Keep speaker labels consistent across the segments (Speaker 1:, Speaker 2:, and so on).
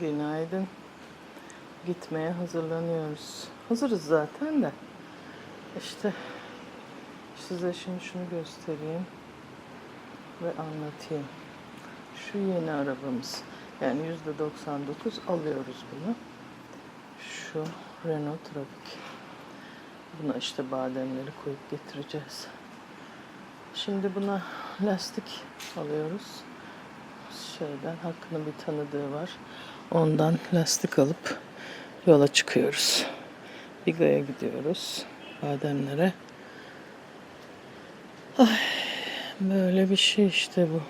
Speaker 1: Günaydın. Gitmeye hazırlanıyoruz. Hazırız zaten de. İşte size şimdi şunu göstereyim ve anlatayım. Şu yeni arabamız. Yani yüzde 99 alıyoruz bunu. Şu Renault Traffic. Buna işte bademleri koyup getireceğiz. Şimdi buna lastik alıyoruz. Şeyden Hakkı'nın bir tanıdığı var. Ondan lastik alıp yola çıkıyoruz. Biga'ya gidiyoruz. Bademlere. Ay, böyle bir şey işte bu.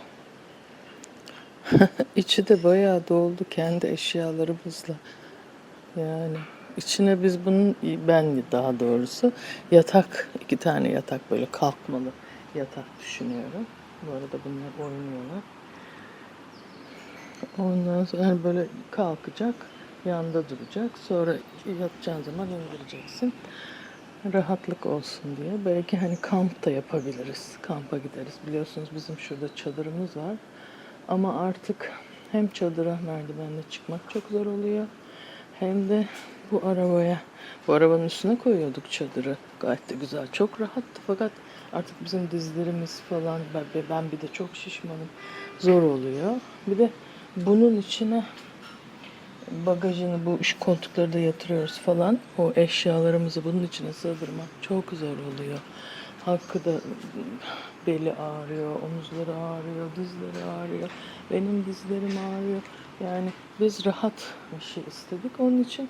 Speaker 1: İçi de bayağı doldu kendi eşyalarımızla. Yani içine biz bunun ben daha doğrusu yatak iki tane yatak böyle kalkmalı yatak düşünüyorum. Bu arada bunlar oynuyorlar. Ondan sonra böyle kalkacak, yanda duracak. Sonra yatacağın zaman indireceksin. Rahatlık olsun diye. Belki hani kamp da yapabiliriz. Kampa gideriz. Biliyorsunuz bizim şurada çadırımız var. Ama artık hem çadıra merdivenle çıkmak çok zor oluyor. Hem de bu arabaya, bu arabanın üstüne koyuyorduk çadırı. Gayet de güzel, çok rahattı. Fakat artık bizim dizlerimiz falan, ben bir de çok şişmanım, zor oluyor. Bir de bunun içine bagajını bu iş koltukları da yatırıyoruz falan. O eşyalarımızı bunun içine sığdırmak çok zor oluyor. Hakkı da beli ağrıyor, omuzları ağrıyor, dizleri ağrıyor. Benim dizlerim ağrıyor. Yani biz rahat bir şey istedik. Onun için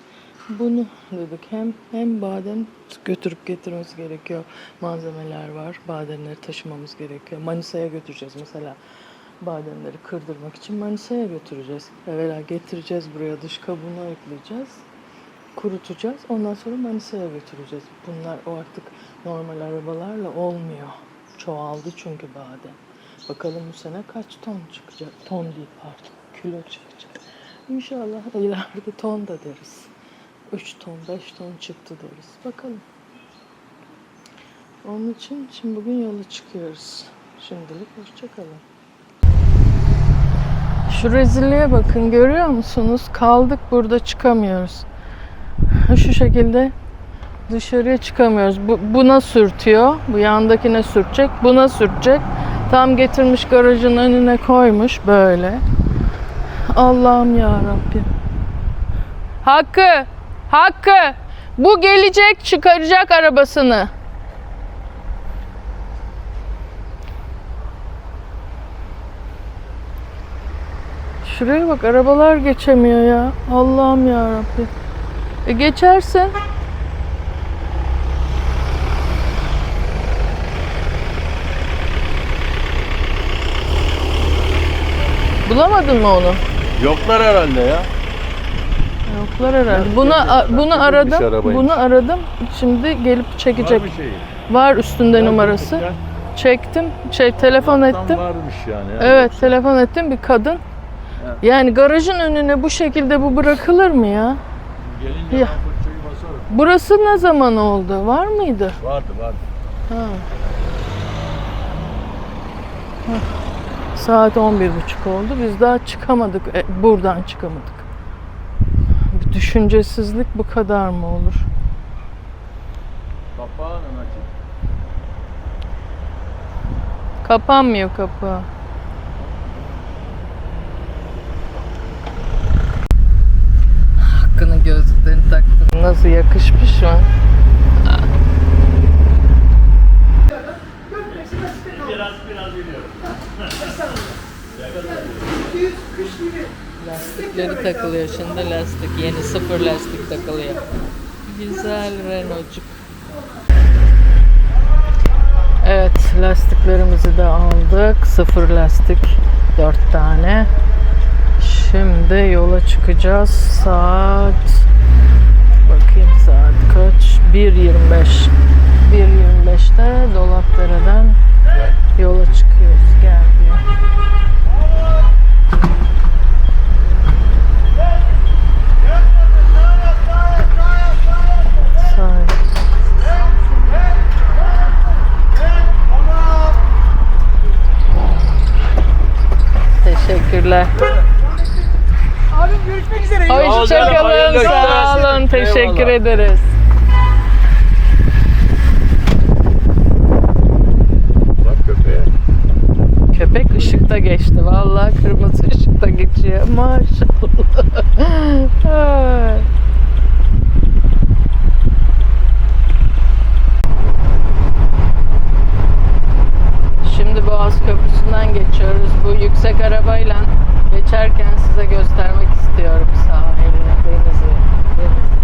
Speaker 1: bunu dedik. Hem hem badem götürüp getirmemiz gerekiyor. Malzemeler var. Bademleri taşımamız gerekiyor. Manisa'ya götüreceğiz mesela. Bademleri kırdırmak için Manisa'ya götüreceğiz. Evvela getireceğiz buraya dış kabuğunu ekleyeceğiz. Kurutacağız. Ondan sonra Manisa'ya götüreceğiz. Bunlar o artık normal arabalarla olmuyor. Çoğaldı çünkü badem. Bakalım bu sene kaç ton çıkacak? Ton değil pardon. Kilo çıkacak. İnşallah ileride ton da deriz. 3 ton, 5 ton çıktı deriz. Bakalım. Onun için şimdi bugün yola çıkıyoruz. Şimdilik hoşçakalın. Şu rezilliğe bakın görüyor musunuz? Kaldık burada çıkamıyoruz. Şu şekilde dışarıya çıkamıyoruz. Bu, buna sürtüyor. Bu yandakine sürtecek. Buna sürtecek. Tam getirmiş garajın önüne koymuş böyle. Allah'ım ya Rabbim. Hakkı, Hakkı. Bu gelecek çıkaracak arabasını. Şuraya bak arabalar geçemiyor ya. Allah'ım ya Rabbim. E geçersin. Bulamadın mı onu?
Speaker 2: Yoklar herhalde ya.
Speaker 1: Yoklar herhalde. Bunu
Speaker 2: yapacaklar?
Speaker 1: bunu aradım.
Speaker 2: arabayı?
Speaker 1: Bunu aradım. Şimdi gelip çekecek.
Speaker 2: Var bir şey.
Speaker 1: Var üstünde numarası.
Speaker 2: Gerçekten
Speaker 1: Çektim. Şey telefon ettim.
Speaker 2: varmış yani. ya.
Speaker 1: Evet
Speaker 2: Yoksa-
Speaker 1: telefon ettim bir kadın. Yani garajın önüne bu şekilde bu bırakılır mı ya?
Speaker 2: Gelince
Speaker 1: Ya.
Speaker 2: ben fırçayı basarım.
Speaker 1: Burası ne zaman oldu? Var mıydı?
Speaker 2: Vardı vardı.
Speaker 1: Ha. Saat 11.30 oldu. Biz daha çıkamadık. E, buradan çıkamadık. Bu Düşüncesizlik bu kadar mı olur?
Speaker 2: Kapağın açık.
Speaker 1: Kapanmıyor kapı. Nasıl yakışmış mı? Lastikleri takılıyor şimdi lastik. Yeni sıfır lastik takılıyor. Güzel Renault'cuk. Evet lastiklerimizi de aldık. Sıfır lastik. Dört tane. Şimdi yola çıkacağız. Saat bakayım saat kaç? 1.25. 1.25'te Dolapdere'den yola çıkıyoruz. Gel diyor. Teşekkürler.
Speaker 3: Abim görüşmek üzere.
Speaker 1: Hoşçakalın. Sağ olun. Teşekkür
Speaker 2: Eyvallah.
Speaker 1: ederiz.
Speaker 2: Bak köpeğe.
Speaker 1: Köpek ışıkta geçti. Vallahi kırmızı ışıkta geçiyor. Maşallah. Şimdi Boğaz Köprüsü'nden geçiyoruz. Bu yüksek arabayla geçerken size göstermek istiyorum sahili, denizi. denizi.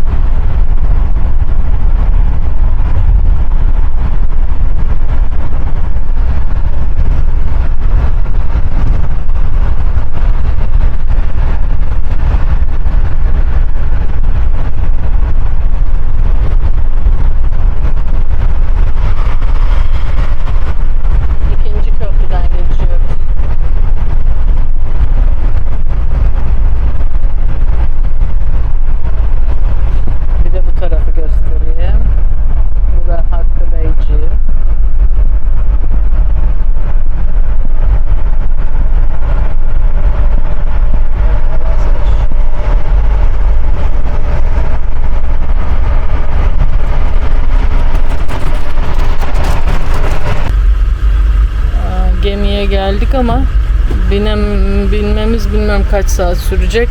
Speaker 1: İkinci köprüden geçiyoruz. Bir de bu tarafı göstereyim. Bu da Hakkı Beyciğim. Geldik ama binem, binmemiz bilmem kaç saat sürecek.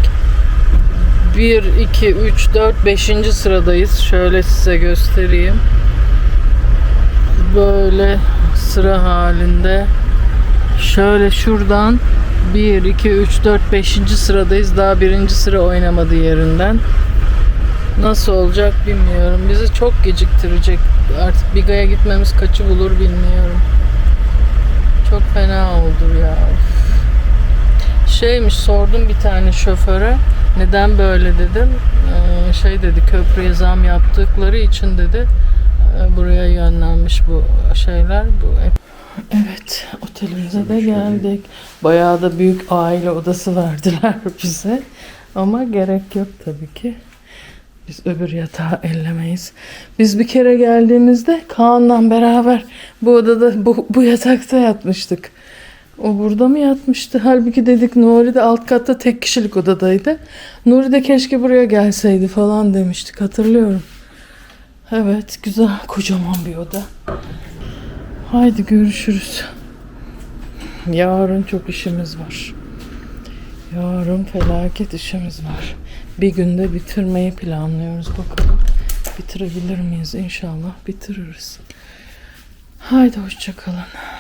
Speaker 1: 1, 2, 3, 4, 5. sıradayız. Şöyle size göstereyim. Böyle sıra halinde. Şöyle şuradan 1, 2, 3, 4, 5. sıradayız. Daha birinci sıra oynamadı yerinden. Nasıl olacak bilmiyorum. Bizi çok geciktirecek. Artık Biga'ya gitmemiz kaçı bulur bilmiyorum. Çok fena oldu ya. Şeymiş sordum bir tane şoföre. Neden böyle dedim. Ee, şey dedi köprüye zam yaptıkları için dedi. e, Buraya yönlenmiş bu şeyler. Bu Evet, otelimize de geldik. Bayağı da büyük aile odası verdiler bize. Ama gerek yok tabii ki. Biz öbür yatağı ellemeyiz. Biz bir kere geldiğimizde Kaan'la beraber bu odada bu, bu yatakta yatmıştık. O burada mı yatmıştı? Halbuki dedik Nuri de alt katta tek kişilik odadaydı. Nuri de keşke buraya gelseydi falan demiştik hatırlıyorum. Evet güzel kocaman bir oda. Haydi görüşürüz. Yarın çok işimiz var. Yarın felaket işimiz var. Bir günde bitirmeyi planlıyoruz bakalım. Bitirebilir miyiz? İnşallah bitiririz. Haydi hoşçakalın.